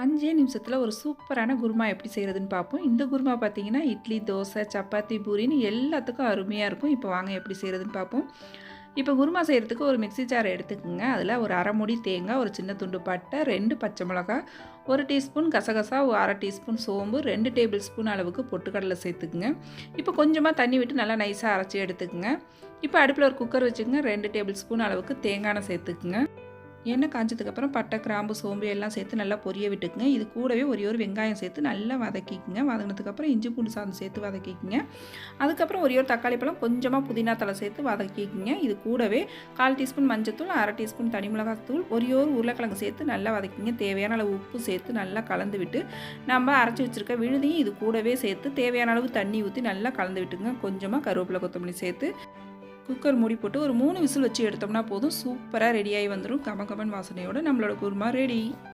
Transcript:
அஞ்சே நிமிஷத்தில் ஒரு சூப்பரான குருமா எப்படி செய்கிறதுன்னு பார்ப்போம். இந்த குருமா பார்த்தீங்கன்னா இட்லி தோசை சப்பாத்தி பூரின்னு எல்லாத்துக்கும் அருமையாக இருக்கும். இப்போ வாங்க எப்படி செய்கிறதுன்னு பார்ப்போம். இப்போ குருமா செய்கிறதுக்கு ஒரு மிக்ஸி ஜார் எடுத்துக்கோங்க. அதில் ஒரு அரை மூடி தேங்காய் ஒரு சின்ன துண்டு பட்டை ரெண்டு பச்சை மிளகா ஒரு டீஸ்பூன் கசகசா ஒரு அரை டீஸ்பூன் சோம்பு ரெண்டு டேபிள் ஸ்பூன் அளவுக்கு பொட்டுக்கடலை சேர்த்துக்குங்க. இப்போ கொஞ்சமாக தண்ணி விட்டு நல்லா நைஸாக அரைச்சி எடுத்துக்கோங்க. இப்போ அடுப்பில் ஒரு குக்கர் வச்சுக்கோங்க. ரெண்டு டேபிள் ஸ்பூன் அளவுக்கு தேங்காய் சேர்த்துக்குங்க. எண்ணெய் காஞ்சதுக்கப்புறம் பட்டை கிராம்பு சோம்பு எல்லாம் சேர்த்து நல்லா பொரிய விட்டுக்குங்க. இது கூடவே ஒரே ஒரு வெங்காயம் சேர்த்து நல்லா வதக்கிக்குங்க. வதங்கினதுக்கப்புறம் இஞ்சி பூண்டு சாதம் சேர்த்து வதக்கிக்குங்க. அதுக்கப்புறம் ஒரே ஒரு தக்காளி பழம் கொஞ்சமாக புதினா தலை சேர்த்து வதக்கிக்குங்க. இது கூடவே கால் டீஸ்பூன் மஞ்சத்தூள் அரை டீஸ்பூன் தனி மிளகாத்தூள் ஒரே ஒரு உருளைக்கிழங்கு சேர்த்து நல்லா வதக்கிங்க தேவையான அளவு உப்பு சேர்த்து நல்லா கலந்து விட்டு நம்ம அரைச்சி வச்சுருக்க விழுதியும் இது கூடவே சேர்த்து தேவையான அளவு தண்ணி ஊற்றி நல்லா கலந்து விட்டுங்க கொஞ்சமாக கருவேப்பிலை கொத்தமல்லி சேர்த்து குக்கர் மூடி போட்டு ஒரு மூணு விசில் வச்சு எடுத்தோம்னா போதும். சூப்பராக ரெடியாகி வந்துடும் கம கமன் வாசனையோடு நம்மளோட குருமா ரெடி